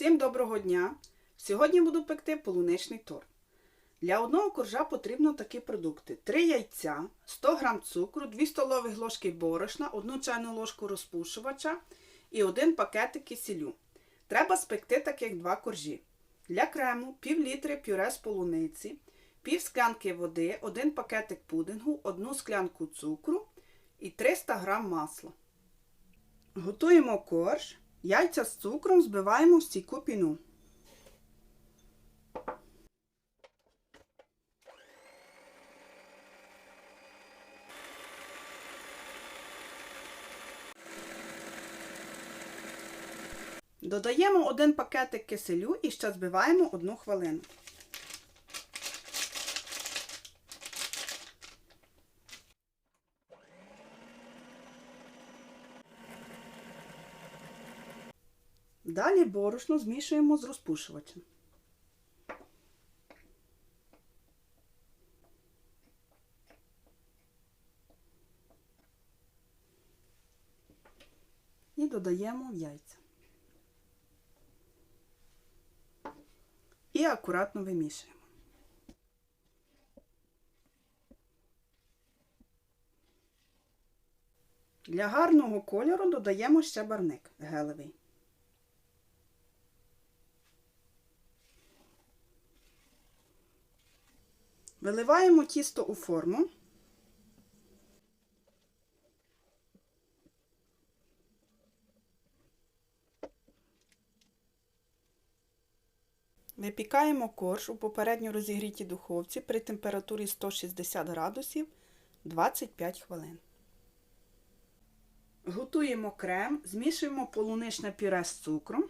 Всім доброго дня! Сьогодні буду пекти полуничний торт. Для одного коржа потрібно такі продукти: 3 яйця, 100 г цукру, 2 столові ложки борошна, 1 чайну ложку розпушувача і 1 пакетик кисілю. Треба спекти таких два коржі. Для крему пів літри пюре з полуниці, пів склянки води, 1 пакетик пудингу, 1 склянку цукру і 300 г масла. Готуємо корж. Яйця з цукром збиваємо в стійку піну. Додаємо один пакетик киселю і ще збиваємо одну хвилину. Далі борошно змішуємо з розпушувачем. І додаємо яйця. І акуратно вимішуємо. Для гарного кольору додаємо ще барник гелевий. Виливаємо тісто у форму. Випікаємо корж у попередньо розігрітій духовці при температурі 160 градусів 25 хвилин. Готуємо крем, змішуємо полуничне пюре з цукром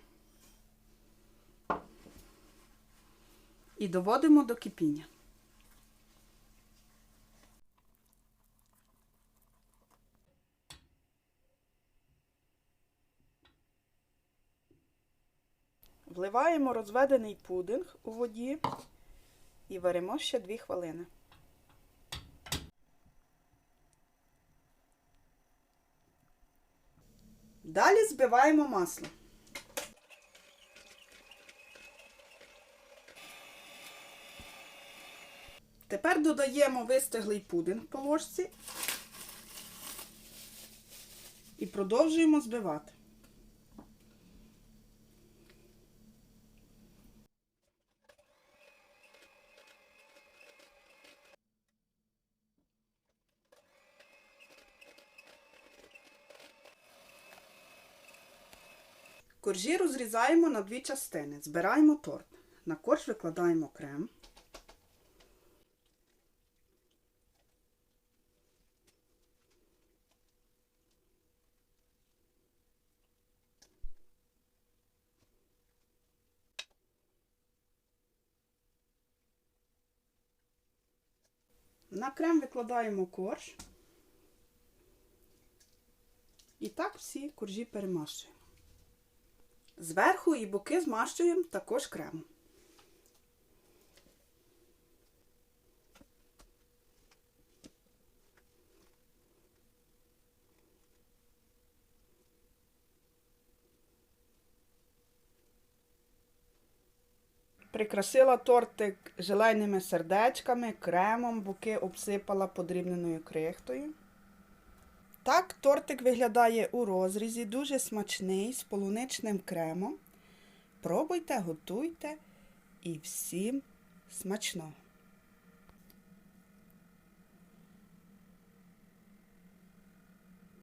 і доводимо до кипіння. Вливаємо розведений пудинг у воді і варимо ще 2 хвилини. Далі збиваємо масло. Тепер додаємо вистиглий пудинг по ложці і продовжуємо збивати. Коржі розрізаємо на дві частини. Збираємо торт. На корж викладаємо крем. На крем викладаємо корж. І так всі коржі перемащуємо. Зверху і боки змащуємо також кремом. Прикрасила тортик желейними сердечками, кремом, боки обсипала подрібненою крихтою. Так тортик виглядає у розрізі, дуже смачний, з полуничним кремом. Пробуйте, готуйте і всім смачного!